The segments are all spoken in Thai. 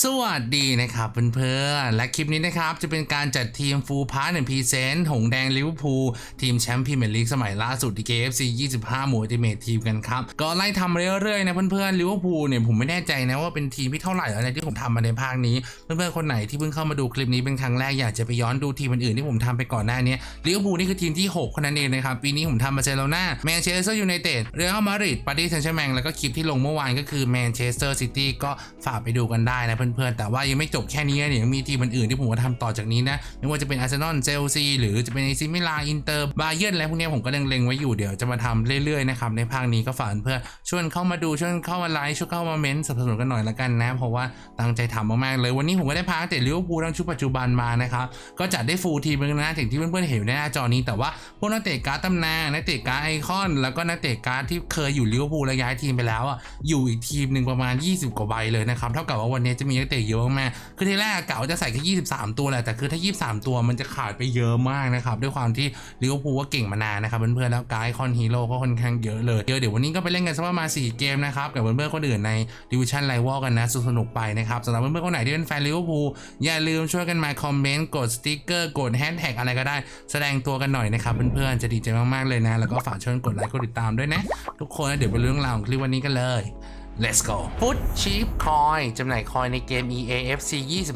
สวัสดีนะครับเพื่อนๆและคลิปนี้นะครับจะเป็นการจัดทีมฟูลพาร์ทในพรีเซนต์หงแดงลิเวอร์พูลทีมแชมป์พรีเมียร์ลีกสมัยล่าสุดที่ KFC 25 หมูติเมททีมกันครับ ก็ไล่ทำเรื่อยๆนะเพื่อนๆลิเวอร์พูลเนี่ยผมไม่แน่ใจนะว่าเป็นทีมที่เท่าไหร่แล้วนที่ผมทำมาในภาคนี้ เพื่อนๆคนไหนที่เพิ่งเข้ามาดูคลิปนี้เป็นครั้งแรกอยากจะไปย้อนดูทีมอื่นๆที่ผมทำไปก่อนหน้านี้ลิเวอร์พูลนี่คือทีมที่6คนนั้นเองนะครับปีนี้ผมทำบาเซโลนาแมนเชสเตอร์ยูไนเต็ดเรอัลมาดริดปารีสแซงต์แชร์แมงแล้วก็คลิปที่ลงเมื่อวานก็คือแมนเชสเตอร์ซิตี้ก็ฝากไปดูกันได้นะเพื่อนๆ แต่ว่ายังไม่จบแค่นี้นะเดี๋ยวยังมีทีมอื่นๆที่ผมจะทำต่อจากนี้นะ ไม่ว่าจะเป็นอาร์เซนอลเชลซีหรือจะเป็นเอซิมิลาอินเตอร์บาเยิร์นอะไรพวกนี้ผมก็เล็งๆไว้อยู่เดี๋ยวจะมาทำเรื่อยๆนะครับในภาคนี้ก็ฝากเพื่อนๆช่วยเข้ามาดูชวยเข้ามาไลค์ชวยเข้ามาเมน์สนับสนุนกันหน่อยละกันนะเพราะว่าตั้งใจทำมากๆเลยวันนี้ผมก็ได้พานักเตะลิเวอร์พูลทั้งชุดปัจจุบันมานะครับก็จัดได้ฟูลทีมเลยนะถึงที่เพื่อนๆเห็นอยู่ในหน้าจอนี้แต่ว่าพวกนักเตะการ์ดตำนานนักเตะการ์ดไอคอน แล้วก็นักเตะการ์ดที่เคยอยู่ลิเวอร์พูลแล้วย้ายทีมไปแล้วอะอยู่อีกทีมหนึ่งประมาณ 20 กว่าใบเลยนะครับเท่ากับว่าวันนี้จะมีนักเตะเยอะมากคือทีแรกเก่าจะใส่แค่23 ตัวแหละแต่คือถ้า 23 ตัวมันจะขาดไปเยอะมากนะครับด้วยความที่ลิเวอร์พูลว่าเก่งมานานนะครับเพื่อนๆแล้วไการ์คอนฮีโร่ก็ค่อนข้างเยอะเลยเดี๋ยวเดี๋ยววันนี้ก็ไปเล่นกันสักประมาณ4เกมนะครับกับเพื่อนๆคนอื่นในดิวิชั่นไลวอลกันนะสนุกไปนะครับสำหรับเพื่อนๆคนไหนที่เป็นแฟนลิเวอร์พูลอย่าลืมช่วยกันมาคอมเมนต์กดสติ๊กเกอร์กดแฮชแท็กอะไรก็ได้ แสดงตัวกันหน่อยนะครับเพื่อนๆจะดีใจมากๆเลยนะ แล้วก็ฝากช่วยกดไลค์กดติดตามด้วยนะ ทุกคนเดี๋ยวไปเรื่องราวของคลิปวันนี้กันเลย Let's go Put Cheap Coin จำหน่ายคอยในเกม EAFC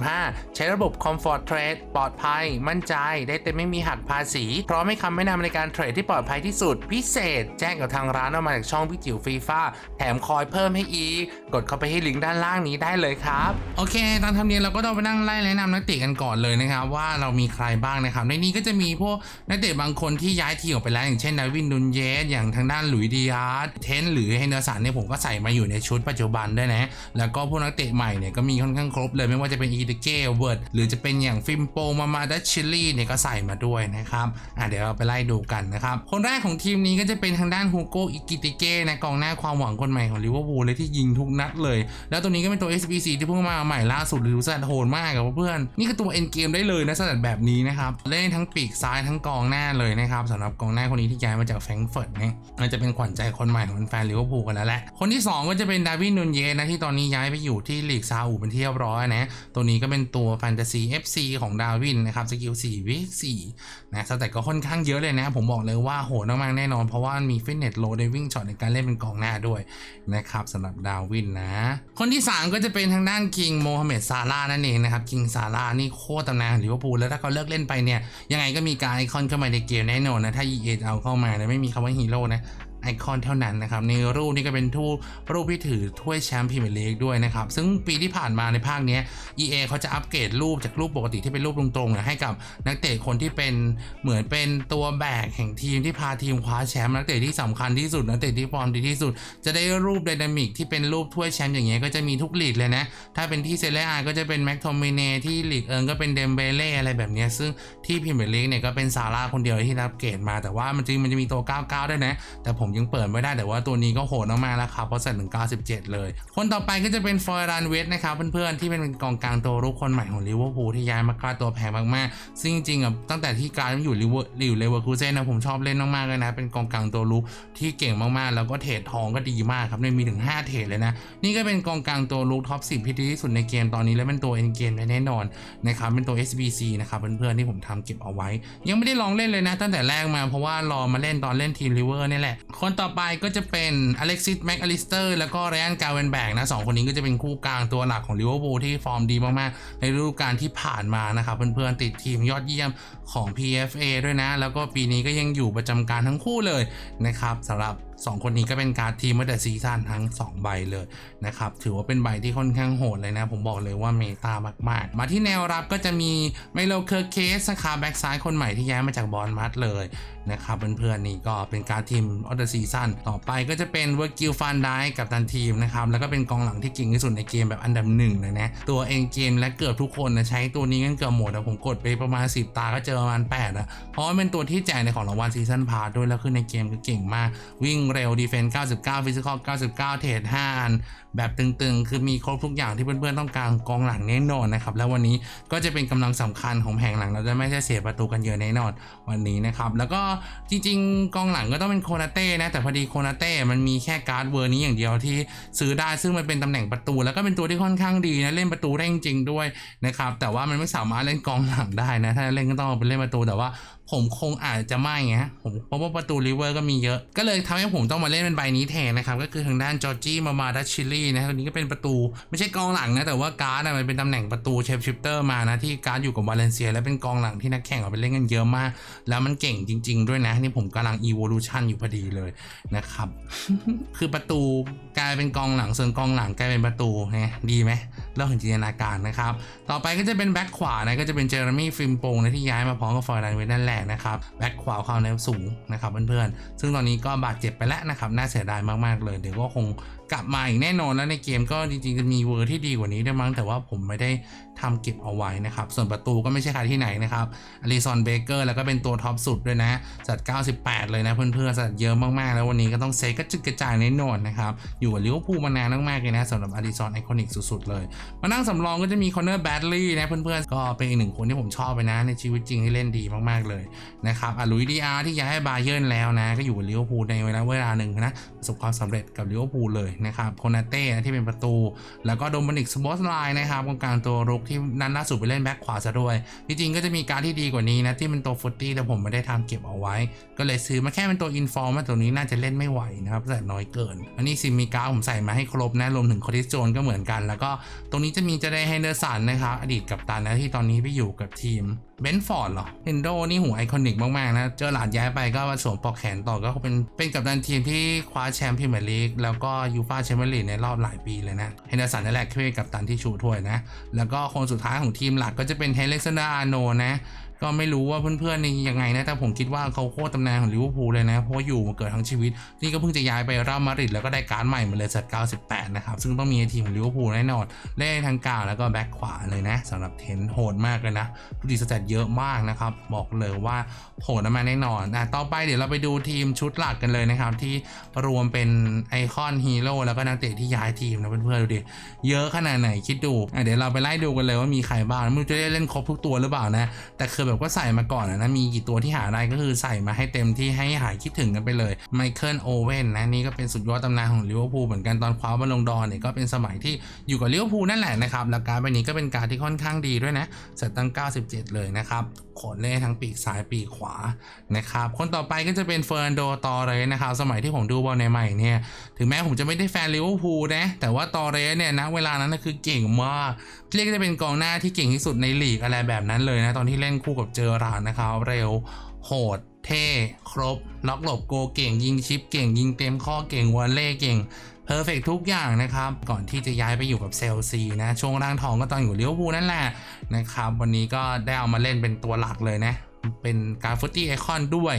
25 ใช้ระบบ Comfort Trade ปลอดภัย มั่นใจ ได้เต็มไม่มีหักภาษี พร้อมให้คำแนะนำในการเทรดที่ปลอดภัยที่สุด พิเศษ แจ้งกับทางร้านออกมาจากช่องพี่จิ๋วฟีฟ่าแถมคอยเพิ่มให้อีก กดเข้าไปที่ลิงก์ด้านล่างนี้ได้เลยครับ โอเคตามธรรมเนียมเราก็ต้องไปนั่งไล่แนะนำนักเตะกันก่อนเลยนะครับว่าเรามีใครบ้างนะครับ ในนี้ก็จะมีพวกนักเตะบางคนที่ย้ายทีมออกไปแล้วอย่างเช่นดาวินดุนเยสอย่างทางด้านหลุยส์ดิอาร์เทนหรือเฮนเดอร์สันเนี่ยผมก็ใส่มาอยู่ในชุดปัจจุบันด้วยนะ แล้วก็พวกนักเตะใหม่เนี่ยก็มีค่อนข้างครบเลยไม่ว่าจะเป็นอีเดเกเวิร์ดหรือจะเป็นอย่างฟิมโปมามาดัชชิลี่เนี่ยก็ใส่มาด้วยนะครับอะเดี๋ยวเราไปไล่ดูกันนะครับคนแรกของทีมนี้ก็จะเป็นทางด้านฮูโกอิกิติเก้นะกองหน้าความหวังคนใหม่ของลิเวอร์พูลเลยที่ยิงทุกนัดเลย แล้วตัวนี้ก็เป็นตัว SBC ที่เพิ่งมาใหม่ล่าสุดหรือสนัดโหดมากกับเพื่อนนี่คือตัวเอ็นเกมได้เลยนะสนัดแบบนี้นะครับเล่นทั้งปีกซ้ายทั้งกองหน้าเลยนะครับสำหรับกองหน้าคนนี้ที่ย้ายมาจากแฟรงก์เฟิร์ตเนี่ยจะเป็นขวัญใจคนใหม่ของแฟนลิเวอร์พูลกันแล้วแหละคนที่สองก็จะเป็น็นดาวินนูนเยสนะที่ตอนนี้ย้ายไปอยู่ที่ลีกซาอุเป็นที่เรียบร้อยนะ ตัวนี้ก็เป็นตัวแฟนตาซี FC ของดาวินนะครับสกิล4วิ4นะสแต็กก็ค่อนข้างเยอะเลยนะ ผมบอกเลยว่าโหดมากๆแน่นอน เพราะว่ามีฟิตเนสโลดวิ่งช็อตในการเล่นเป็นกองหน้าด้วยนะครับสำหรับดาวินนะ คนที่ 3 ก็จะเป็นทางด้านคิงโมฮัมเหม็ดซาร่านั่นเองนะครับคิงซาร่านี่โคตรตำนานลิเวอร์พูลแล้วถ้าเขาเลิกเล่นไปเนี่ยยังไงก็มีการไอคอนเข้ามาในเกมแน่นอนนะถ้า EA เอาเข้ามานะไม่มีคำว่าฮีโร่นะ ไอคอนเท่านั้นนะครับในรูปนี้ก็เป็นทูรูปที่ถือถ้วยแชมป์พรีเมียร์ลีกด้วยนะครับ ซึ่งปีที่ผ่านมาในภาคนี้ EA เขาจะอัปเกรดรูปจากรูปปกติที่เป็นรูปตรงๆเนี่ยให้กับนักเตะคนที่เป็นเหมือนเป็นตัวแบกแห่งทีมที่พาทีมคว้าแชมป์นักเตะที่สำคัญที่สุดนักเตะที่ฟอร์มดีที่สุด จะได้รูปไดนามิกที่เป็นรูปถ้วยแชมป์อย่างเงี้ยก็จะมีทุกลีกเลยนะ ถ้าเป็นที่เซเรียก็จะเป็นแม็กโทมิเนที่ลีกเอิงก็เป็นเดมเบเล่อะไรแบบเนี้ยซึ่งที่พรีเมียร์ลีกเนี่ยก็เป็นซาร่าคนเดียวที่รับเกรดมาแต่ว่ามันจริงมันจะมีตัว 99 ด้วยนะ แต่ผมยังเปิดไม่ได้แต่ว่าตัวนี้ก็โหดมากๆแล้วครับเพราะใส่ถึง97 เลย คนต่อไปก็จะเป็นฟอร์รันเวสนะครับเพื่อนๆที่เป็นกองกลางตัวรุกคนใหม่ของลิเวอร์พูลที่ย้ายมาค่าตัวแพงมากๆซึ่งจริงๆอะตั้งแต่ที่การอยู่ลิเวอร์อยู่เลเวอร์คูเซ่นนะผมชอบเล่นมากๆเลยนะ เป็นกองกลางตัวรุกที่เก่งมากๆ แล้วก็เทรดทองก็ดีมากครับเนี่ยมีถึง 5 เทรดเลยนะ นี่ก็เป็นกองกลางตัวรุกท็อป10ที่ดีที่สุดในเกมตอนนี้และเป็นตัวเอ็นเกมแน่นอนนะครับเป็นตัว SBC นะครับเพื่อนๆที่ผมทำเก็บเอาไว้ ยังไม่ได้ลองเล่นเลยนะ ตั้งแต่แรกมาเพราะว่ารอมาเล่นตอนเล่นทีมลิเวอร์นี่แหละคนต่อไปก็จะเป็นอเล็กซิสแม็กอลิสเตอร์แล้วก็ไรอันกาเวนแบกนะสองคนนี้ก็จะเป็นคู่กลางตัวหลักของลิเวอร์พูลที่ฟอร์มดีมาก ๆ ในฤดูกาลที่ผ่านมานะครับเพื่อน ๆ ติดทีมยอดเยี่ยมของ PFA ด้วยนะ แล้วก็ปีนี้ก็ยังอยู่ประจำการทั้งคู่เลยนะครับสำหรับ2 คนนี้ก็เป็นการดทีมมาแต่ซีซั่นทั้ง 2 ใบเลยนะครับ ถือว่าเป็นใบที่ค่อนข้างโหดเลยนะ ผมบอกเลยว่าเมตามาก ๆ มาที่แนวรับก็จะมีไมโลเคอร์เคสสาขาแบ็กซ้ายคนใหม่ที่ย้ายมาจากบอลมัดเลยนะครับเพื่อนๆนี่ก็เป็นการดทีมออเดอร์ซีซั่นต่อไปก็จะเป็นเวอร์กิลฟันได้กับตันทีมนะครับแล้วก็เป็นกองหลังที่เก่งที่สุดในเกมแบบอันดับหนึ่งเลยนะตัวเองเกมและเกือบทุกคนนะใช้ตัวนี้กันเกือบหมดนะผมกดไปประมาณ 10 ตาก็เจอประมาณ8นะเพราะว่าเป็นตัวที่แจกในของรางวัลซีซั่นพาร์ด้วยแล้วคือในเกมก็เก่งมากวิ่งเร็วดีเฟนส์99ฟิสิกอล99 เทรด5อัน แบบตึงๆ คือมีครบทุกอย่างที่เพื่อนๆ ต้องการกองหลังแน่นอนนะครับ แล้ววันนี้ก็จะเป็นกำลังสำคัญของแผงหลังเราจะไม่ได้เสียประตูกันเยอะแน่นอนวันนี้นะครับ แล้วก็จริงๆ กองหลังก็ต้องเป็นโคนาเต้นะ แต่พอดีโคนาเต้มันมีแค่การ์ดเวอร์นี้อย่างเดียวที่ซื้อได้ซึ่งมันเป็นตำแหน่งประตู แล้วก็เป็นตัวที่ค่อนข้างดีนะเล่นประตูได้จริงๆด้วยนะครับแต่ว่ามันไม่สามารถเล่นกองหลังได้นะถ้าเล่นก็ต้องเอาไปเล่นประตูแต่ว่า ผมคงอาจจะไม่ไงฮะผมเพราะว่าประตูริเวอร์ก็มีเยอะ ก็เลยทำให้ผมต้องมาเล่นเป็นใบนี้แทนนะครับ ก็คือทางด้านจอร์จี้มามาดัชชิลี่นะคนนี้ก็เป็นประตูไม่ใช่กองหลังนะ แต่ว่าการ์ดมันเป็นตำแหน่งประตูเชฟชิปเตอร์มานะที่การ์ดอยู่กับวาเลนเซีย และเป็นกองหลังที่นักแข่งเอาไปเล่นกันเยอะมาก แล้วมันเก่งจริง ๆ ด้วยนะ นี่ผมกำลัง evolution อยู่พอดีเลยนะครับคือประตูกลายเป็นกองหลังส่วนกองหลังกลายเป็นประตูไงดีไหม เรื่องของจินตนาการนะครับ ต่อไปก็จะเป็นแบ็คขวานะก็จะเป็นเจอร์มี่ฟิมโปงนะที่ย้ายมาพร้อมกับฟอร์ดันเวนั่นแหละนะครับแบ็คขวาความเร็วสูงนะครับเพื่อนๆซึ่งตอนนี้ก็บาดเจ็บไปแล้วนะครับน่าเสียดายมากๆเลยเดี๋ยวก็คง กลับมาอีกแน่นอนแล้วในเกมก็จริงๆจะมีเวอร์ที่ดีกว่านี้ได้มั้งแต่ว่าผมไม่ได้ทำเก็บเอาไว้นะครับ ส่วนประตูก็ไม่ใช่ใครที่ไหนนะครับอลิซอนเบเกอร์แล้วก็เป็นตัวท็อปสุดด้วยนะ จัด 98 เลยนะเพื่อนๆจัดเยอะมากๆ แล้ววันนี้ก็ต้องเซกระจุดกระจายแน่นอนนะครับ อยู่กับลิเวอร์พูลมานานมากๆเลยนะสำหรับอลิซอนไอคอนิกสุดๆเลย มานั่งสำรองก็จะมีคอนเนอร์แบดลี่นะเพื่อนๆก็เป็นอีกหนึ่งคนที่ผมชอบไปนะในชีวิตจริงที่เล่นดีมากๆเลยนะครับอลุยดีอาร์ที่ย้ายให้บาเยิร์นแล้วนะก็อยู่กับลิเวอร์พูลในเวลาเวลาหนึ่งนะประสบความสำเร็จกับลิเวอร์พูลเลยนะครับโคนาเต้ที่เป็นประตู แล้วก็โดมินิกสปอตไลน์นะครับกองกลางตัวรุกที่นั้นล่าสุดไปเล่นแบ็คขวาซะด้วย จริงๆก็จะมีการที่ดีกว่านี้นะที่เป็นตัวฟุตตี้แต่ผมไม่ได้ทำเก็บเอาไว้ ก็เลยซื้อมาแค่เป็นตัวอินฟอร์มตัวนี้น่าจะเล่นไม่ไหวนะครับแต่น้อยเกิน อันนี้ซิมมีกาผมใส่มาให้ครบนะรวมถึงคอริสโจนก็เหมือนกัน แล้วก็ตรงนี้จะมีจะได้ไฮเดอร์สันนะครับอดีตกัปตันนะที่ตอนนี้ไปอยู่กับทีมเบนฟอร์ดเหรอเฮนโดนี่หูไอคอนิกมากๆนะ เจอหลาดย้ายไปก็มาสวมปลอกแขนต่อก็เป็นเป็นกัปตันทีมที่คว้าแชมป์พรีเมียร์ลีกแล้วก็ยูฟ่าแชมเปี้ยนลีกในรอบหลายปีเลยนะเฮนเดอร์สันนั่นแหละคือกัปตันที่ชูถ้วยนะ แล้วก็คนสุดท้ายของทีมหลักก็จะเป็นเฮเล็กซานดาอาโนนะ ก็ไม่รู้ว่าเพื่อนๆนี่ยังไงนะแต่ผมคิดว่าเขาโคตรตำนานของลิเวอร์พูลเลยนะ เพราะว่าอยู่มาเกิดทั้งชีวิต นี่ก็เพิ่งจะย้ายไปรอัลมาริดแล้วก็ได้การ์ดใหม่มาเลยสัต98 นะครับ ซึ่งต้องมีทีมของลิเวอร์พูลแน่นอนเล่นทางกลางแล้วก็แบ็คขวาเลยนะสำหรับเทนโหดมากเลยนะทุกทีสแตทเยอะมากนะครับ บอกเลยว่าโหดมาแน่นอนอะต่อไปเดี๋ยวเราไปดูทีมชุดหลักกันเลยนะครับ ที่รวมเป็นไอคอนฮีโร่แล้วก็นักเตะที่ย้ายทีมนะเพื่อนๆดูดิเยอะขนาดไหนคิดดูอะเดี๋ยวเราไปไล่ดูกันเลยว่ามีใครบ้างไม่รู้จะได้เล่นครบทุกตัวหรือเปล่านะแต่คือแบบก็ใส่มาก่อนนะมีกี่ตัวที่หาได้ก็คือใส่มาให้เต็มที่ให้หายคิดถึงกันไปเลยไมเคิลโอเว่นนะนี่ก็เป็นสุดยอดตำนานของลิเวอร์พูลเหมือนกันตอนคว้าบอลลงดอนเนี่ยก็เป็นสมัยที่อยู่กับลิเวอร์พูลนั่นแหละนะครับแล้วการดใบนี้ก็เป็นการดที่ค่อนข้างดีด้วยนะเสร็จตั้ง 97 เลยนะครับ ขนเล่ทั้งปีกซ้ายปีกขวานะครับคนต่อไปก็จะเป็นเฟอร์นโดตอเรสนะครับสมัยที่ผมดูบอลในใหม่ๆเนี่ยถึงแม้ผมจะไม่ได้แฟนลิเวอร์พูลนะแต่ว่าตอเรสเนี่ยณเวลานั้นนะคือเก่งมากเรียกได้เป็นกองหน้าที่เก่งที่สุดในลีกอะไรแบบนั้นเลยนะตอนที่เล่นคู่กับเจอราร์ดนะครับเร็วโหดเท่ ครบ ล็อกหลบโกเก่งยิงชิปเก่งยิงเต็มข้อเก่งวอลเล่เก่ง เพอร์เฟกทุกอย่างนะครับ ก่อนที่จะย้ายไปอยู่กับเซลซีนะช่วงร่างทองก็ตอนอยู่ลิเวบูนั่นแหละนะครับ วันนี้ก็ได้เอามาเล่นเป็นตัวหลักเลยนะ เป็นการฟุตตี้ไอคอนด้วย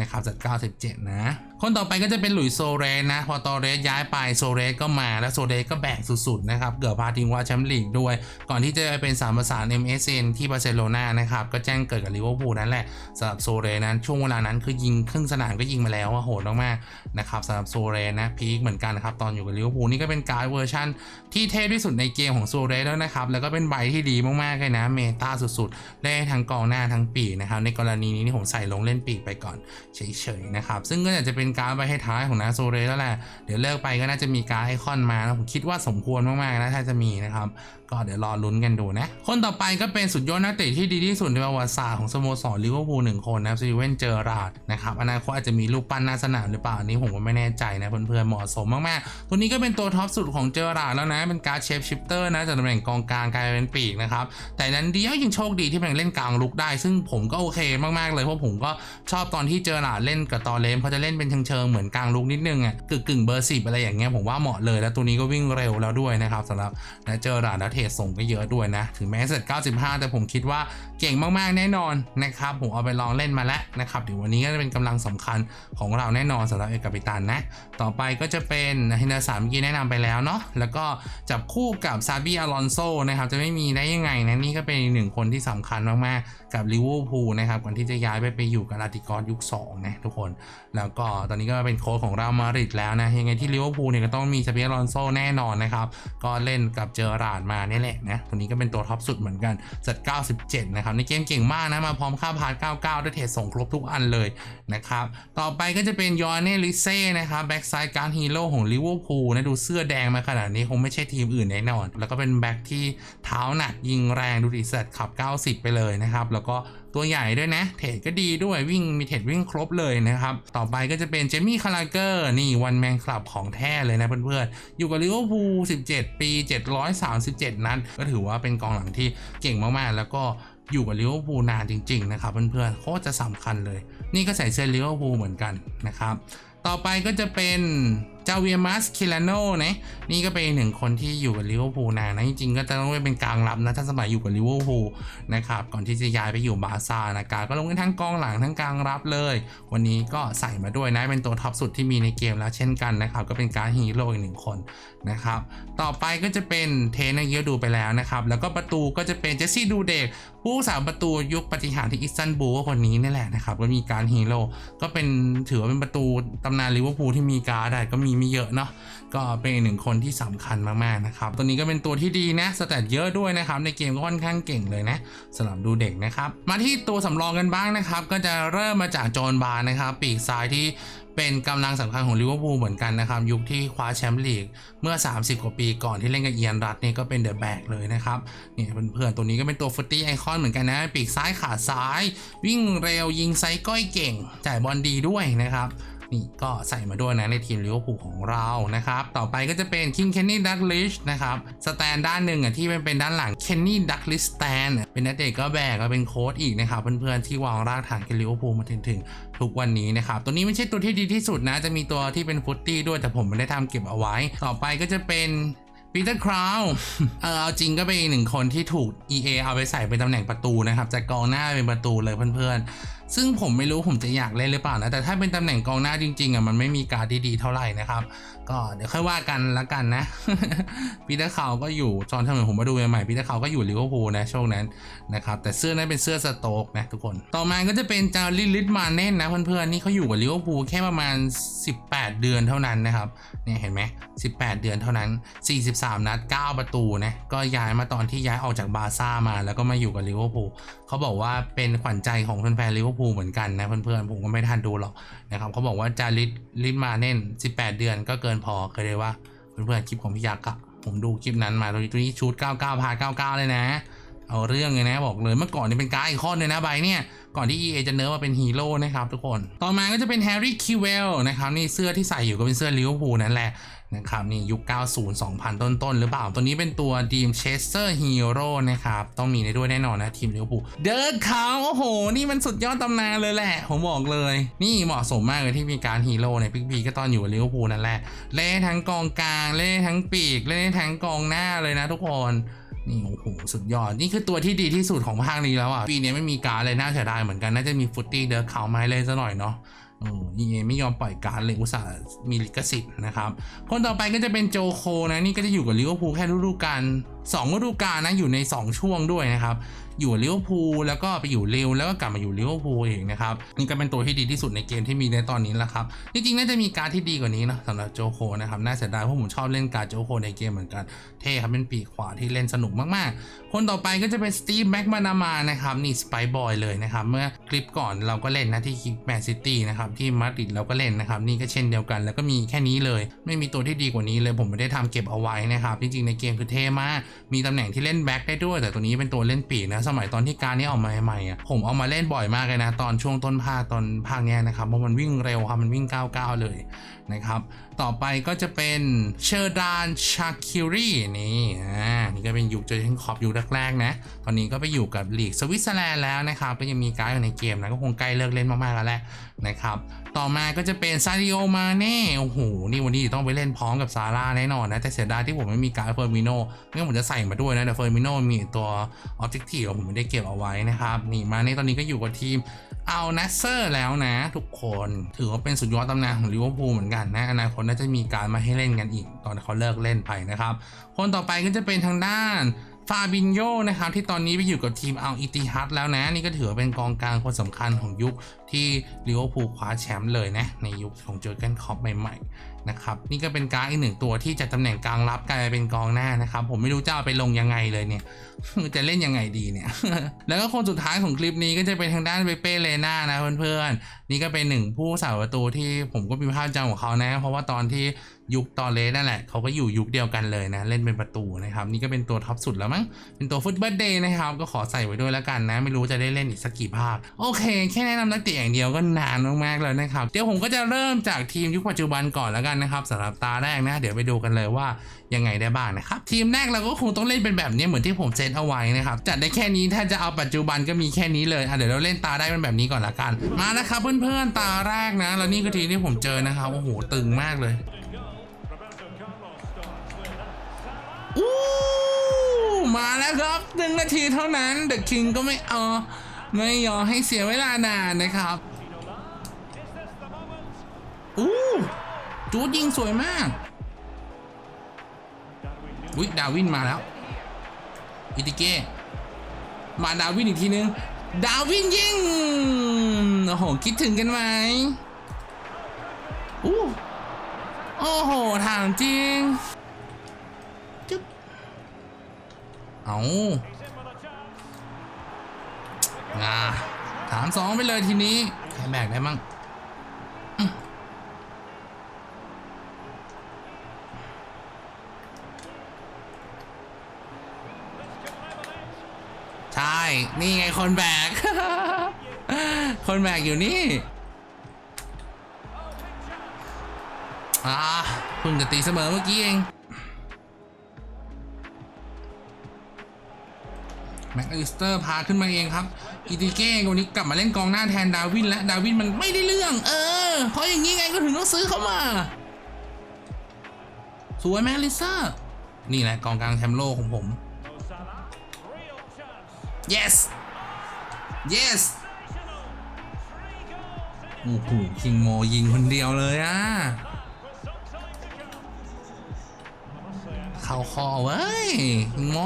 นะครับจาก 97 นะ คนต่อไปก็จะเป็นหลุยโซเรสนะ พอตอเรสย้ายไปโซเรสก็มาแล้วโซเรสก็แบกสุดๆนะครับ เกือบพาทีมว่าแชมป์ลีกด้วย ก่อนที่จะเป็นสามประสาน MSN ที่บาร์เซโลนานะครับ ก็แจ้งเกิดกับลิเวอร์พูลนั่นแหละสำหรับโซเรสนั้นช่วงเวลานั้นคือยิงครึ่งสนามก็ยิงมาแล้วว่าโหดมากๆนะครับสำหรับโซเรสนะพีคเหมือนกันนะครับตอนอยู่กับลิเวอร์พูลนี่ก็เป็นการ์ดเวอร์ชันที่เท่ที่สุดในเกมของโซเรสแล้วนะครับแล้วก็เป็นใบที่ดีมากๆเลยนะเมตาสุดๆได้ทั้งกองหน้าทั้งปีกนะครับในกรณีนี้ผมใส่ลงเล่นปีกไปก่อนเฉยๆนะครับ ซึ่งก็อาจจะเป็นการ์ดใบให้ท้ายของนาโซเรแล้วแหละ เดี๋ยวเลิกไปก็น่าจะมีการ์ดไอคอนมานะผมคิดว่าสมควรมากๆนะถ้าจะมีนะครับก็เดี๋ยวรอลุ้นกันดูนะ คนต่อไปก็เป็นสุดยอดนักเตะที่ดีที่สุดในประวัติศาสตร์ของสโมสรลิเวอร์พูลหนึ่งคนนะครับซีเวนเจอราร์ดนะครับอนาคตอาจจะมีรูปปั้นหน้าสนามหรือเปล่าอันนี้ผมก็ไม่แน่ใจนะเพื่อนๆเหมาะสมมากๆ ตัวนี้ก็เป็นตัวท็อปสุดของเจอราร์ดแล้วนะเป็นการเชฟชิปเตอร์นะจากตำแหน่งกองกลางกลายเป็นปีกนะครับแต่นั้นเดียวยังโชคดีที่มันเล่นกลางลุกได้ ซึ่งผมก็โอเคมากๆเลยเพราะผมก็ชอบตอนที่เจอราร์ดเล่นกับตอเลมเขาจะเล่นเป็นเชิงๆเหมือนกลางลุกนิดนึงอะกึ่งกึ่งๆเบอร์สิบอะไรอย่างเงี้ยผมว่าเหมาะเลยแล้วตัวนี้ก็วิ่งเร็วแล้วด้วยนะครับสำหรับนะเจอราดแล้วเทรดส่งก็เยอะด้วยนะ ถึงแม้เสร็จ 95 แต่ผมคิดว่าเก่งมากๆ แน่นอนนะครับ ผมเอาไปลองเล่นมาแล้วนะครับ เดี๋ยววันนี้ก็จะเป็นกำลังสำคัญของเราแน่นอนสำหรับเอกาปิตันนะ ต่อไปก็จะเป็นฮินาสามเมื่อกี้แนะนำไปแล้วเนาะ แล้วก็จับคู่กับซาบีอลอนโซนะครับ จะไม่มีได้ยังไงนะ นี่ก็เป็นหนึ่งคนที่สำคัญมากๆ กับลิเวอร์พูลนะครับ ก่อนที่จะย้ายไปไปอยู่กับลาติกอสยุค2นะทุกคน แล้วก็ตอนนี้ก็เป็นโค้ชของเรามาริดแล้วนะ ยังไงที่ลิเวอร์พูลเนี่ยก็ต้องมีซาบีอลอนโซแน่นอนนะครับ ก็เล่นกับเจอราร์ดมาเนี่ยแหละนะตัวนี้ก็เป็นตัวท็อปสุดเหมือนกันจัด97 นะครับ ในเกมเก่งมากนะ มาพร้อมค่าพาร์ท99ได้เทรดส่งครบทุกอันเลยนะครับ ต่อไปก็จะเป็นยอนเนลิเซ่นะครับแบ็กไซด์การฮีโร่ของลิเวอร์พูลนะดูเสื้อแดงมาขนาดนี้คงไม่ใช่ทีมอื่นแน่นอน แล้วก็เป็นแบ็กที่เท้าหนักยิงแรงดูดิเซตขับ 90 ไปเลยนะครับ แล้วก็ ตัวใหญ่ด้วยนะ เทรดก็ดีด้วยวิ่งมีเทรดวิ่งครบเลยนะครับ ต่อไปก็จะเป็นเจมี่คาราเกอร์นี่วันแมนคลับของแท้เลยนะเพื่อนๆ อยู่กับลิเวอร์พูล17 ปี 737 นัดก็ถือว่าเป็นกองหลังที่เก่งมากๆ แล้วก็อยู่กับลิเวอร์พูลนานจริง ๆ นะครับเพื่อนๆโคตรจะสำคัญเลย นี่ก็ใส่เสื้อลิเวอร์พูลเหมือนกันนะครับ ต่อไปก็จะเป็น เจ้าเวียมัสคิลาโนนะนี่ก็เป็นหนึ่งคนที่อยู่กับลิเวอร์พูลนานนะจริงๆก็จะต้องเป็นกลางรับนะถ้าสมัยอยู่กับลิเวอร์พูลนะครับก่อนที่จะย้ายไปอยู่บาซ่านะกาก็ลงทั้งกองหลังทั้งกลางรับเลย วันนี้ก็ใส่มาด้วยนะเป็นตัวท็อปสุดที่มีในเกมแล้วเช่นกันนะครับก็เป็นการฮีโร่อีกหนึ่งคนนะครับต่อไปก็จะเป็นเทนเยอดูไปแล้วนะครับแล้วก็ประตูก็จะเป็นเจสซี่ดูเดกผู้สาวประตูยุคปฏิหารที่อิสตันบูลคนนี้นี่แหละนะครับก็มีการฮีโร่ก็เป็นถือว่าเป็นประตูตำนานลิเวอร์พูลที่มีการ์ดก็มีไม่เยอะเนาะก็เป็นหนึ่งคนที่สำคัญมากๆนะครับ ตัวนี้ก็เป็นตัวที่ดีนะสแตทเยอะด้วยนะครับ ในเกมก็ค่อนข้างเก่งเลยนะสำหรับดูเด็กนะครับ มาที่ตัวสำรองกันบ้างนะครับ ก็จะเริ่มมาจากโจนบาร์นะครับ ปีกซ้ายที่เป็นกำลังสำคัญของลิเวอร์พูลเหมือนกันนะครับ ยุคที่คว้าแชมป์ลีกเมื่อ 30 กว่าปีก่อนที่เล่นกับเอียนรัตนี่ก็เป็นเดอะแบกเลยนะครับเนี่ยเพื่อนๆตัวนี้ก็เป็นตัวฟุตตี้ไอคอนเหมือนกันนะ ปีกซ้ายขาซ้าย วิ่งเร็วยิงไซส์ก้อยเก่งจ่ายบอลดีด้วยนะครับ นี่ก็ใส่มาด้วยนะในทีมลิเวอร์พูลของเรานะครับ ต่อไปก็จะเป็นคิงเคนนี่ดักลิชนะครับสแตนด้านหนึ่งอะที่เป็นเป็นด้านหลังเคนนี่ดักลิชสแตนเป็นนักเตะก็แบกก็เป็นโค้ชอีกนะครับ เพื่อนๆที่วางรากฐานกับลิเวอร์พูลมาถึงถึงทุกวันนี้นะครับ ตัวนี้ไม่ใช่ตัวที่ดีที่สุดนะ จะมีตัวที่เป็นฟุตตี้ด้วยแต่ผมไม่ได้ทำเก็บเอาไว้ ต่อไปก็จะเป็นปีเตอร์คราวเออเอาจริงก็เป็นอีกหนึ่งคนที่ถูก EA เอาไปใส่เป็นตำแหน่งประตูนะครับจากกองหน้าเป็นประตูเลยเพื่อนๆ ซึ่งผมไม่รู้ผมจะอยากเล่นหรือเปล่านะ แต่ถ้าเป็นตำแหน่งกองหน้าจริงๆอะมันไม่มีการดที่ดีเท่าไหร่นะครับ ก็เดี๋ยวค่อยว่ากันละกันนะ ปีเตอร์คาวก็อยู่จอนทำเหมือนผมมาดูใหม่ๆปีเตอร์คาวก็อยู่ลิเวอร์พูลนะช่วงนั้นนะครับแต่เสื้อนั้นเป็นเสื้อสโต๊กนะทุกคน ต่อมาก็จะเป็นจาริลิทมาเน่นนะเพื่อนๆนี่เขาอยู่กับลิเวอร์พูลแค่ประมาณ 18 เดือนเท่านั้นนะครับเนี่ยเห็นไหม18 เดือนเท่านั้น 43 นัด 9 ประตูนะก็ย้ายมาตอนที่ย้ายออกจากบาร์ซ่ามา แล้วก็มาอยู่กับลิเวอร์พูลเขาบอกว่าเป็นขวัญใจของแฟนๆลิเวอร์พูลเหมือนกันนะเพื่อนๆผมก็ไม่ทันดูหรอกนะครับเขาบอกว่าจาริลิมาเน่น 18 เดือนก็เกินพอเคยเลยว่าเพื่อนๆคลิปของพี่ยักษ์อะผมดูคลิปนั้นมาตัวนี้ชูด99พา99 เลยนะ เอาเรื่องเลยนะบอกเลยเมื่อก่อนนี่เป็นการดอีกข้อเลยนะใบเนี่ยก่อนที่ EA จะเนื้อมาเป็นฮีโร่นะครับทุกคน ต่อมาก็จะเป็นแฮร์รี่คิวเวลนะครับนี่เสื้อที่ใส่อยู่ก็เป็นเสื้อลิเวอร์พูลนั่นแหละ นะครับนี่ยุค 90 2000 ต้นๆหรือเปล่า ตัวนี้เป็นตัวดีมเชสเตอร์ฮีโร่นะครับ ต้องมีในด้วยแน่นอนนะ ทีมลิเวอร์พูลเดิร์เขาโอ้โห นี่มันสุดยอดตำนานเลยแหละ ผมบอกเลย นี่เหมาะสมมากเลยที่มีการฮีโร่ในพิกพีก็ตอนอยู่กับลิเวอร์พูลนั่นแหละ เล่นทั้งกองกลาง เล่นทั้งปีก เล่นทั้งกองหน้าเลยนะทุกคนนี่โอ้โหสุดยอด นี่คือตัวที่ดีที่สุดของภาคนี้แล้วอะ ปีนี้ไม่มีการดเลยน่าเสียดายเหมือนกัน น่าจะมีฟุตตี้เดอร์เขามาให้เล่นซะหน่อยเนาะ เออนี่ไม่ยอมปล่อยการเลยอุตส่าห์มีลิขสิทธิ์นะครับ คนต่อไปก็จะเป็นโจโคนะนี่ก็จะอยู่กับลิเวอร์พูลแค่ฤดูกาล สองฤดูกาลนะอยู่ใน 2 ช่วงด้วยนะครับ อยู่ลิเวอร์พูลแล้วก็ไปอยู่เรวแล้วก็กลับมาอยู่ลิเวอร์พูลเองนะครับนี่ก็เป็นตัวที่ดีที่สุดในเกมที่มีในตอนนี้แหละครับจริงๆน่าจะมีการที่ดีกว่านี้นะสำหรับโจโคนะครับน่าเสียดายเพราะผมชอบเล่นการโจโคในเกมเหมือนกันเท่ครับเป็นปีกขวาที่เล่นสนุกมากๆ คนต่อไปก็จะเป็นสตีฟแม็กมานามานะครับนี่สไปบอยเลยนะครับเมื่อคลิปก่อนเราก็เล่นนะที่คิกแมนซิตี้นะครับที่มาดริดเราก็เล่นนะครับนี่ก็เช่นเดียวกัน แล้วก็มีแค่นี้เลย ไม่มีตัวที่ดีกว่านี้เลยผมไม่ได้ทำเก็บเอาไว้นะครับจริงๆในเกมคือเท่มากมีตำแหน่งที่เล่นแบ็กได้ด้วย แต่ตัวนี้เป็นตัวเล่นปีกนะ สมัยตอนที่การนี้ออกมาใหม่ๆอะผมเอามาเล่นบ่อยมากเลยนะ ตอนช่วงต้นภาคตอนภาคเนี้ยนะครับเพราะมันวิ่งเร็วครับมันวิ่งก้าวๆเลยนะครับ ต่อไปก็จะเป็นเชอร์ดานชาคิรีนี่อ่านี่ก็เป็นยุคเจอเทนคอปยุคแรกๆนะ ตอนนี้ก็ไปอยู่กับลีกสวิตเซอร์แลนด์แล้วนะครับ ก็ยังมีการ์ดอยู่ในเกมนะก็คงใกล้เลิกเล่นมากๆแล้วแหละนะครับ ต่อมาก็จะเป็นซาริโอมาเน่โอ้โหนี่วันนี้ต้องไปเล่นพร้อมกับซาร่าแน่นอนนะ แต่เสียดายที่ผมไม่มีการ์ดเฟอร์มิโนงั้นผมจะใส่มาด้วยนะแต่เฟอร์มิโน่มีตัวออบเจกตีฟผมไม่ได้เก็บเอาไว้นะครับนี่มาเน่ตอนนี้ก็อยู่กับทีม เอานัสเซอร์แล้วนะ ทุกคนถือว่าเป็นสุดยอดตำนานของลิเวอร์พูลเหมือนกันนะอนาคตน่าจะมีการมาให้เล่นกันอีก ตอนเขาเลิกเล่นไปนะครับ คนต่อไปก็จะเป็นทางด้าน ฟาบินโยนะครับที่ตอนนี้ไปอยู่กับทีมอัลอิติฮัดแล้วนะ นี่ก็ถือว่าเป็นกองกลางคนสำคัญของยุคที่ลิเวอร์พูลคว้าแชมป์เลยนะ ในยุคของเจอร์เกนคอปใหม่ๆนะครับนี่ก็เป็นการอีกหนึ่งตัวที่จะตำแหน่งกลางรับกลายเป็นกองหน้านะครับ ผมไม่รู้จะเอาไปลงยังไงเลยเนี่ย จะเล่นยังไงดีเนี่ย แล้วก็คนสุดท้ายของคลิปนี้ก็จะเป็นทางด้านเปเป้เลน่านะเพื่อนๆนี่ก็เป็นหนึ่งผู้สาประตูที่ผมก็มีภาพจำของเขานะ เพราะว่าตอนที่ ยุคตอเลสนั่นแหละเขาก็อยู่ยุคเดียวกันเลยนะ เล่นเป็นประตูนะครับ นี่ก็เป็นตัวท็อปสุดแล้วมั้งเป็นตัวฟุตบอลเดย์นะครับ ก็ขอใส่ไว้ด้วยแล้วกันนะ ไม่รู้จะได้เล่นอีกสักกี่ภาค โอเค แค่แนะนำนักเตะอย่างเดียวก็นานมากๆแล้วนะครับ เดี๋ยวผมก็จะเริ่มจากทีมยุคปัจจุบันก่อนแล้วกันนะครับสำหรับตาแรกนะ เดี๋ยวไปดูกันเลยว่ายังไงได้บ้างนะครับทีมแรกเราก็คงต้องเล่นเป็นแบบนี้เหมือนที่ผมเซตเอาไว้นะครับจัดได้แค่นี้ถ้าจะเอาปัจจุบันก็มีแค่นี้เลยอะเดี๋ยวเราเล่นตาได้เป็นแบบนี้ก่อนละกัน มานะครับเพื่อนๆตาแรกนะ แล้วนี่คือทีมที่ผมเจอนะครับโอ้โหตึงมากเลย มาแล้วครับหนึ่งนาทีเท่านั้นเดอะคิงก็ไม่เอาไม่ยอมให้เสียเวลานานนะครับอู้จูดยิงสวยมากอุ้ยดาวินมาแล้วอิติเก้มาดาวินอีกทีนึง ดาวินยิงโอ้โห คิดถึงกันไหมอู้โอ้โหถามจริง จึ๊บ เอางาถามสองไปเลยทีนี้ใครแบกได้มั่งใช่ นี่ไงคนแบก คนแบกอยู่นี่อ่าเพิ่งจะตีเสมอเมื่อกี้เอง แม็กอลิสเตอร์พาขึ้นมาเองครับอีติเก้วันนี้กลับมาเล่นกองหน้าแทนดาวินและดาวินมันไม่ได้เรื่อง เออเพราะอย่างนี้ไงก็ถึงต้องซื้อเข้ามา สวยแมลิสเตอร์นี่แหละกองกลางแชมป์โลกของผม yes yes โอ้โหคิงโมยิงคนเดียวเลยอะเข้าคอเว้ยคิงโม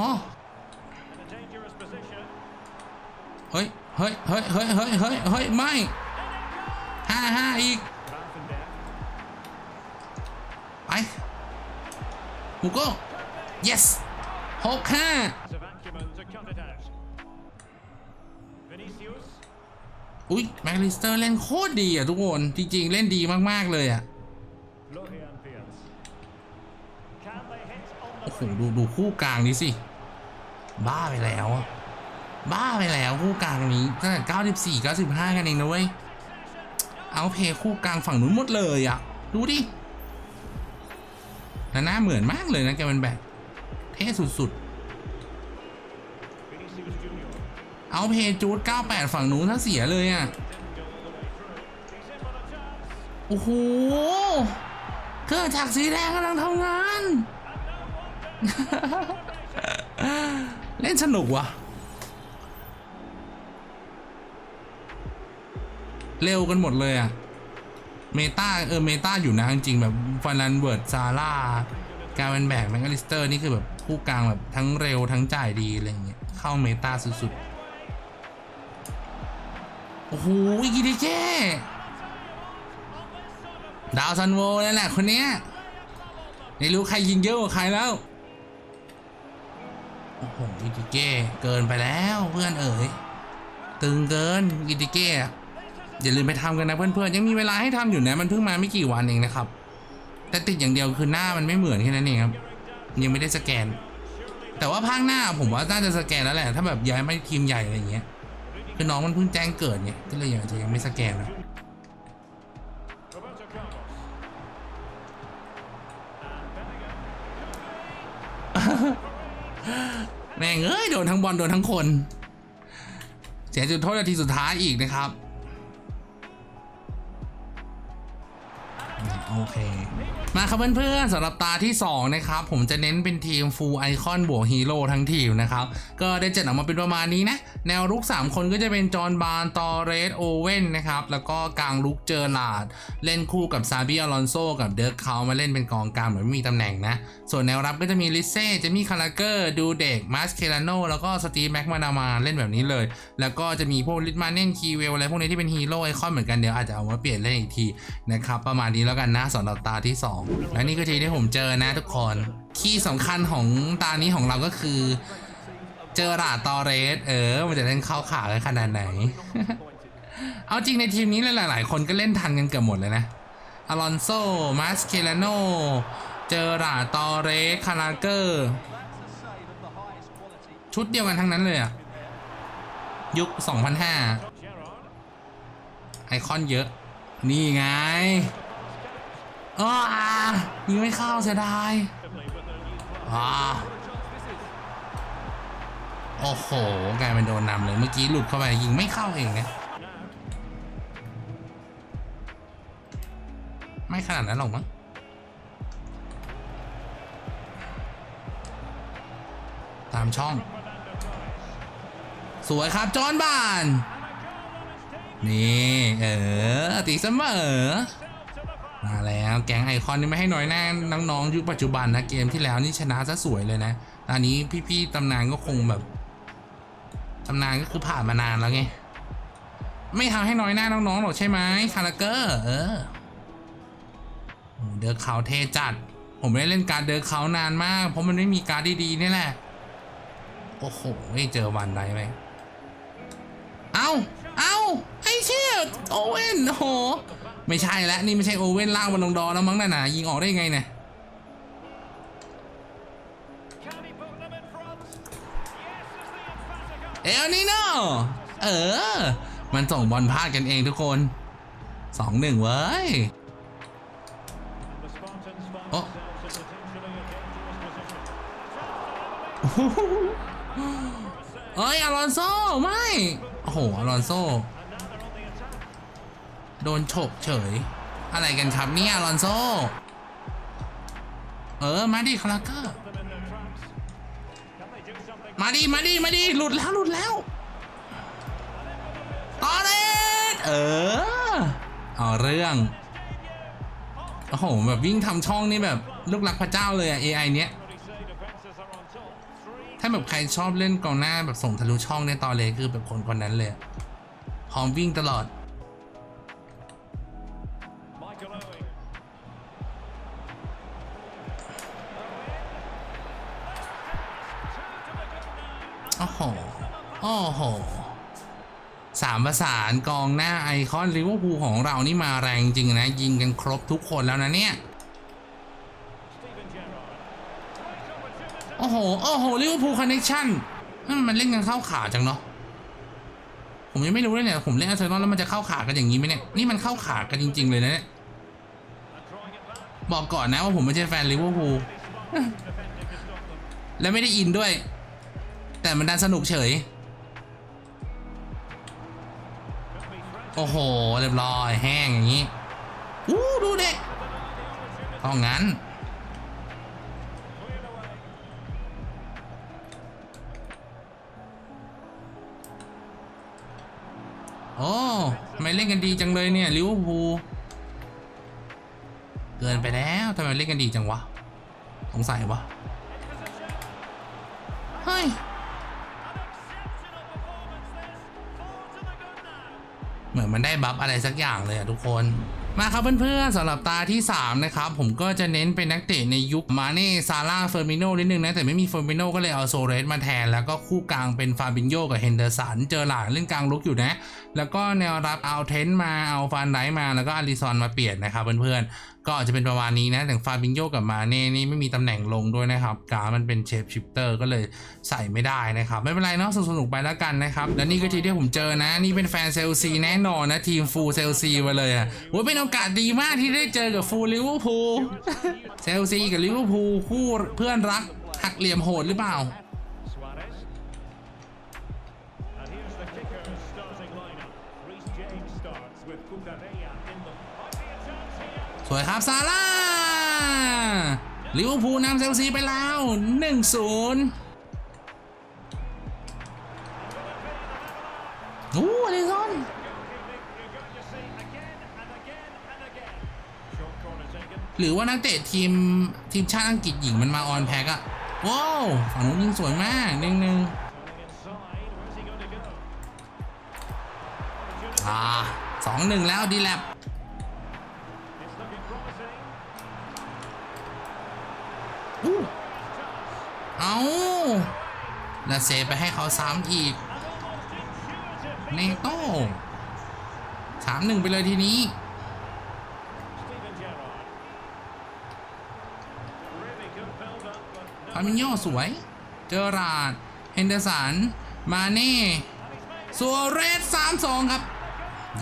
เฮ้ยเฮ้ยเฮ้ยเฮ้ยเฮ้ยเฮ้ยเฮ้ยไม่ห้าห้าอีกไปหูโก้ yes หกห้าอุ๊ยแม็กลิสเตอร์เล่นโคตรดีอะทุกคน จริง ๆ เล่นดีมาก ๆ เลยอะโอ้โหดูดูคู่กลางนี้สิ บ้าไปแล้วอะ บ้าไปแล้วคู่กลางนี้ตั้งแต่94 95 กันเองนะเว้ย เอาเพย์คู่กลางฝั่งนู้นหมดเลยอะดูดิแล้วหน้าเหมือนมากเลยนะแกเป็นแบบเท่สุดๆ เอาเพย์จูด98 ฝั่งนู้นถ้าเสียเลยอะโอ้โหเครื่องจักรสีแดงกำลังทำงาน เล่นสนุกว่ะ เร็วกันหมดเลยอะเมตาเออเมตาอยู่นะจริงๆแบบฟันลันเวิร์ดซาร่าการเป็นแบกแมงกาลิสเตอร์นี่คือแบบคู่กลางแบบทั้งเร็วทั้งจ่ายดีอะไรเงี้ยเข้าเมตาสุดๆ โอ้โหกิดิเก้ดาวซันโวนั่นแหละคนเนี้ยไม่รู้ใครยิงเยอะกว่าใครแล้ว โอ้โหอีกิเก้เกินไปแล้วเพื่อนเอ๋ยตึงเกินอีกิเก้ อย่าลืมไปทำกันนะเพื่อนๆยังมีเวลาให้ทำอยู่นะมันเพิ่งมาไม่กี่วันเองนะครับ แต่ติดอย่างเดียวคือหน้ามันไม่เหมือนแค่นั้นเองครับ ยังไม่ได้สแกน แต่ว่าภาคหน้าผมว่าน่าจะสแกนแล้วแหละ ถ้าแบบย้ายมาทีมใหญ่อะไรอย่างเงี้ยคือน้องมันเพิ่งแจ้งเกิดเนี่ยก็เลยอาจจะยังไม่สแกนนะแม่งเอ้ยโดนทั้งบอลโดนทั้งคน เสียจุดโทษนาทีสุดท้ายอีกนะครับ โอเคมาครับเพื่อนๆสำหรับตาที่ 2 นะครับ ผมจะเน้นเป็นทีมฟูลไอคอนบวกฮีโร่ทั้งทีมนะครับ ก็ได้จัดออกมาเป็นประมาณนี้นะ แนวรุก 3 คนก็จะเป็นจอห์นบาร์นตอเรสโอเว่นนะครับ แล้วก็กลางลุกเจอร์ลาด เล่นคู่กับซาบิอลอนโซกับเดิร์กเขามาเล่นเป็นกองกลางเหมือนไม่มีตำแหน่งนะ ส่วนแนวรับก็จะมีลิเซ่เจมี่คาราเกอร์ดูเด็กมาสเคลาโนแล้วก็สตีฟแม็กมานามาเล่นแบบนี้เลย แล้วก็จะมีพวกลิทมาเน่นคีเวลอะไรพวกนี้ที่เป็นฮีโร่ไอคอนเหมือนกันเดี๋ยวอาจจะเอามาเปลี่ยนเล่นอีกทีนะครับประมาณนี้แล้วกันนะสำหรับตาที่ 2และนี่ก็ทีที่ผมเจอนะทุกคนคีย์สำคัญของตานี้ของเราก็คือ เจอราตอเรส เออ มันจะเล่นเข้าขากันขนาดไหน เอาจริงในทีมนี้หลาย ๆ คนก็เล่นทันกันเกือบหมดเลยนะอลอนโซ มาสเคลาโน เจอราตอเรส คาราเกอร์ ชุดเดียวกันทั้งนั้นเลยอะยุค 2005 ไอคอนเยอะ นี่ไง อ้ายิงไม่เข้าเสียดายอ่าโอ้โหกลายเป็นโดนนำเลย เมื่อกี้หลุดเข้าไปยิงไม่เข้าเองนะไม่ขนาดนั้นหรอกมั้งตามช่อง สวยครับจอห์นบาน นี่ เออตีเสมอ มาแล้วแก๊งไอคอนนี่ไม่ให้น้อยหน้าน้องๆยุคปัจจุบันนะเกมที่แล้วนี่ชนะซะสวยเลยนะตอนนี้พี่ๆตำนานก็คงแบบตำนานก็คือผ่านมานานแล้วไงไม่ทำให้น้อยหน้าน้องๆหรอกใช่ไหมคาราเกอร์เออเดิร์เขาเทจัด ผมไม่ได้เล่นการดเดิร์เขานานมาก เพราะมันไม่มีการดีๆนี่แหละ โอ้โหไม่เจอวันใดไหมเอาเอาไอ้เชี่ยโอเว่นโห ไม่ใช่แล้วนี่ไม่ใช่โอเว่นล่างบนลงดอแล้วมั้งน่ะนะยิงออกได้ไงเนี่ยเอลนิโนเออ มันส่งบอลพลาดกันเองทุกคนสองหนึ่งเว้ยโอ้เอ้ยอลอนโซไม่ โอ้โห อลอนโซ โดนฉกเฉย อะไรกันครับเนี่ยลอนโซ เออ มาดิคาราเกอร์ มาดิมาดิมาดิหลุดแล้วหลุดแล้วต่อเลยเออ เอาเรื่อง โอ้โห แบบวิ่งทำช่องนี่แบบลูกรักพระเจ้าเลยอะ AI เนี้ยถ้าแบบใครชอบเล่นกองหน้าแบบส่งทะลุช่องในยตอนเลยคือแบบคนคนนั้นเลย พร้อมวิ่งตลอด อ้โหโอ้โหสามประสานกองหน้าไอคอนลิเวอร์พูลของเรานี่มาแรงจริงนะ ยิงกันครบทุกคนแล้วนะเนี่ย โอ้โห โอ้โหลิเวอร์พูลคอนเนคชั่นมันเล่นกันเข้าขาจังเนาะผมยังไม่รู้เลยเนี่ย ผมเล่นอาร์เซนอลแล้วมันจะเข้าขากันอย่างนี้ไหมเนี่ย นี่มันเข้าขากันจริง ๆ เลยนะเนี่ย บอกก่อนนะว่าผมไม่ใช่แฟนลิเวอร์พูลและไม่ได้อินด้วย แต่มันดันสนุกเฉย โอ้โห เรียบร้อยแห้งอย่างนี้อู้ดูเด็กต้องงั้น โอ้ทำไมเล่นกันดีจังเลยเนี่ยลิเวอร์พูลเกินไปแล้วทำไมเล่นกันดีจังวะ สงสัยวะ เฮ้ย อนมันได้บัฟอะไรสักอย่างเลยอะทุกคนมาครับเพื่อนๆสำหรับตาที่ 3 นะครับ ผมก็จะเน้นเป็นนักเตะในยุคมาเน่ซาร่าเฟอร์มิโนนิดนึงนะ แต่ไม่มีเฟอร์มิโนก็เลยเอาโซเรสมาแทน แล้วก็คู่กลางเป็นฟาบินโยกับเฮนเดอร์สันเจอหลานเล่นกลางลุกอยู่นะ แล้วก็แนวรับเอาเทนต์มาเอาฟานไดมาแล้วก็อาริซอนมาเปลี่ยนนะครับเพื่อนๆก็อาจจะเป็นประมาณนี้นะแต่ฟาบินโยกับมาเน่นี่ไม่มีตำแหน่งลงด้วยนะครับกามันเป็นเชฟชิปเตอร์ก็เลยใส่ไม่ได้นะครับไม่เป็นไรเนาะสนุกไปแล้วกันนะครับและนี่ก็ทีที่ผมเจอนะนี่เป็นแฟนเซลซีแน่นอนนะทีมฟูลเซลซีมาเลยอะว่าเป็นโอกาสดีมากที่ได้เจอกับฟูลลิเวอร์พูลเซลซีกับลิเวอร์พูลคู่เพื่อนรักหักเหลี่ยมโหดหรือเปล่า สวยครับซาร่าลิเวอร์พูลนำเซลซีไปแล้ว 1-0โอ้อลิซอนหรือว่านักเตะทีม ทีมชาติอังกฤษหญิงมันมาออนแพ็กอะว้าวฝั่งนู้นยิงสวยมากหนึ่งหนึ่งอ่าสองหนึ่งแล้วดีแลบ เอาแล้วเซฟไปให้เขาซ้ำอีกเนโต้สามหนึ่งไปเลยทีนี้ Steven Gerrard. Really good build up, but no. ฟามิโยสวย เจอราร์ดเฮนเดอร์สัน มาเน่ซัวเรสสามสองครับ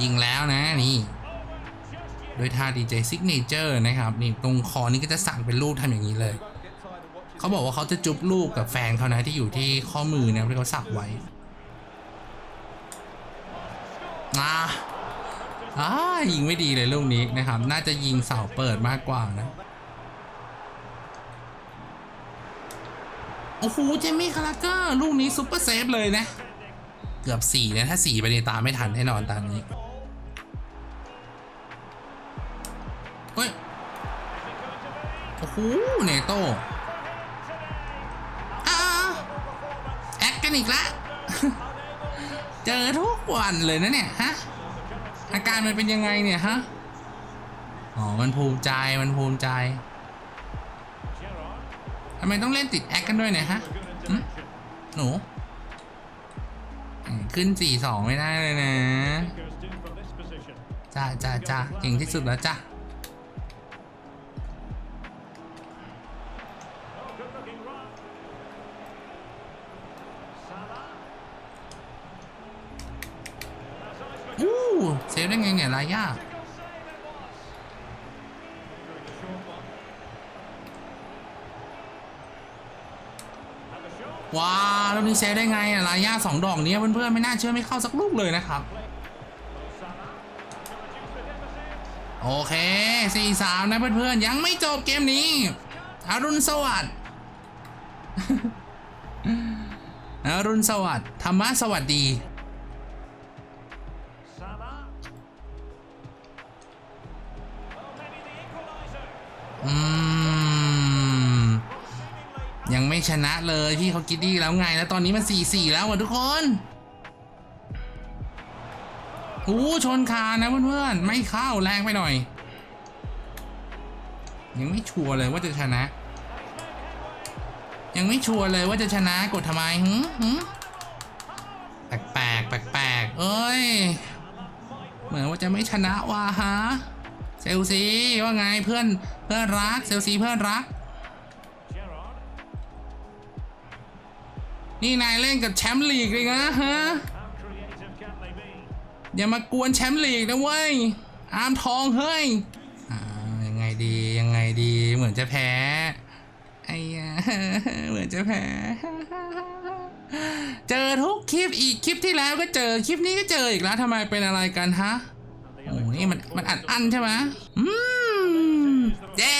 ยิงแล้วนะนี่ โดยท่าดีเจซิกเนเจอร์นะครับ นี่ตรงคอนี่ก็จะสั่งเป็นรูปทำอย่างนี้เลย เขาบอกว่าเขาจะจุบลูกกับแฟนเขานะที่อยู่ที่ข้อมือเนี่ยที่เขาสักไว้อ่าอ่ายิงไม่ดีเลยลูกนี้นะครับ น่าจะยิงเสาเปิดมากกว่านะ โอ้โห เจมี่คาราเกอร์ลูกนี้ซุปเปอร์เซฟเลยนะ เกือบสี่นะ ถ้าสี่ไปในตาไม่ทันแน่นอนตามนี้เฮ้ย โอ้โห เนโต้ อีกละ เจอทุกวันเลยนะเนี่ยฮะ อาการมันเป็นยังไงเนี่ยฮะ อ๋อ มันภูมิใจ มันภูมิใจ ทำไมต้องเล่นติดแอคกันด้วยเนี่ยฮะหนูขึ้นสี่สองไม่ได้เลยนะ จ้าจ้าจ้าเก่งที่สุดแล้วจ้า เซฟได้ไงเนี่ยลายาว้าแล้วนี่เซฟได้ไงอะลายาสองดอกนี้ยเพื่อนๆไม่น่าเชื่อไม่เข้าสักลูกเลยนะครับ โอเคสี่สามนะเพื่อนๆ ยังไม่จบเกมนี้อรุณสวัสดิ์อรุณสวัสดิ์ธรรมะสวัสดี ชนะเลยพี่เขาคิดดีแล้วไงแล้วตอนนี้มันสี่สี่แล้วอะทุกคนโอ้ชนคานะเพื่อนๆไม่เข้าแรงไปหน่อย ยังไม่ชัวร์เลยว่าจะชนะ ยังไม่ชัวร์เลยว่าจะชนะกดทำไมหืมหืมแปลกแปลกแปลกแปลกเอ้ย เหมือนว่าจะไม่ชนะว่ะฮะเซลซีว่าไงเพื่อนเพื่อนรักเซลซีเพื่อนรัก นี่นายเล่นกับแชมป์ลีกเลยนะฮะ อย่ามากวนแชมป์ลีกนะเว้ย อาร์มทองเฮ้ยอ่ายังไงดียังไงดีเหมือนจะแพ้ไอ้ยาเหมือนจะแพ้ เจอทุกคลิปอีกคลิปที่แล้วก็เจอคลิปนี้ก็เจออีกแล้วทำไมเป็นอะไรกันฮะโอ้นี่มันมันอัดอั้นใช่ไหมอืมเย้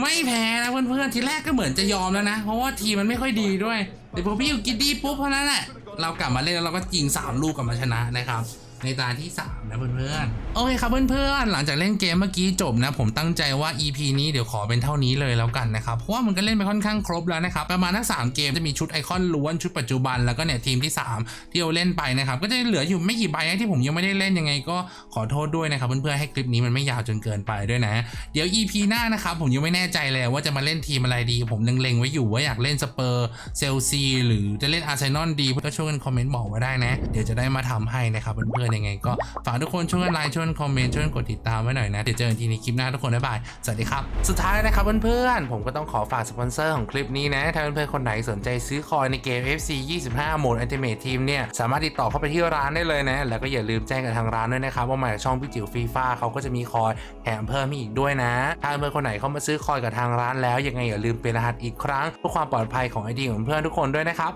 ไม่แพ้นะเพื่อนๆทีแรกก็เหมือนจะยอมแล้วนะ เพราะว่าทีมมันไม่ค่อยดีด้วย แต่พอพี่อยู่กินดีปุ๊บเพราะนั้นแหละเรากลับมาเล่นแล้วเราก็ยิง3ลูกกลับมาชนะนะครับ ในตาที่ 3 นะเพื่อนๆ โอเคครับเพื่อนๆ หลังจากเล่นเกมเมื่อกี้จบนะ ผมตั้งใจว่า EP นี้เดี๋ยวขอเป็นเท่านี้เลยแล้วกันนะครับ เพราะว่ามันก็เล่นไปค่อนข้างครบแล้วนะครับ ประมาณทั้ง3เกมจะมีชุดไอคอนล้วนชุดปัจจุบันแล้วก็เนี่ยทีมที่ 3 ที่เราเล่นไปนะครับ ก็จะเหลืออยู่ไม่กี่ใบที่ผมยังไม่ได้เล่นยังไงก็ขอโทษด้วยนะครับเพื่อนๆ ให้คลิปนี้มันไม่ยาวจนเกินไปด้วยนะ เดี๋ยว EP หน้านะครับผมยังไม่แน่ใจเลยว่าจะมาเล่นทีมอะไรดี ผมเล็งๆไว้อยู่ว่าอยากเล่นสเปอร์เซลซีหรือจะเล่นอาร์เซนอลดีก็ช่วยกันคอมเมนต์บอกมาได้นะ เดี๋ยวจะได้มาทำให้นะครับเพื่อนๆยังไงก็ฝากทุกคนช่วยกันไลค์ช่วยนคอมเมนต์ช่วยกดติดตามไว้หน่อยนะ เดี๋ยวเจอกันทีในคลิปหน้าทุกคนบ๊ายบาย สวัสดีครับ สุดท้ายนะครับเพื่อนๆ ผมก็ต้องขอฝากสปอนเซอร์ของคลิปนี้นะ ถ้าเพื่อนๆ คนไหนสนใจซื้อคอยในเกม FC 25 โหมด Ultimate Team เนี่ย สามารถติดต่อเข้าไปที่ร้านได้เลยนะ แล้วก็อย่าลืมแจ้งกับทางร้านด้วยนะครับว่ามาจากช่องพี่จิ๋วฟีฟ่าเขาก็จะมีคอยแถมเพิ่มให้อีกด้วยนะ ถ้าเพื่อนๆคนไหนเข้ามาซื้อคอยกับทางร้านแล้วยังไงอย่าลืมเป็นรหัสอีกครั้งเพื่อความปลอดภัยของไอดีของเพื่อนทุกคนด้วยนะครับ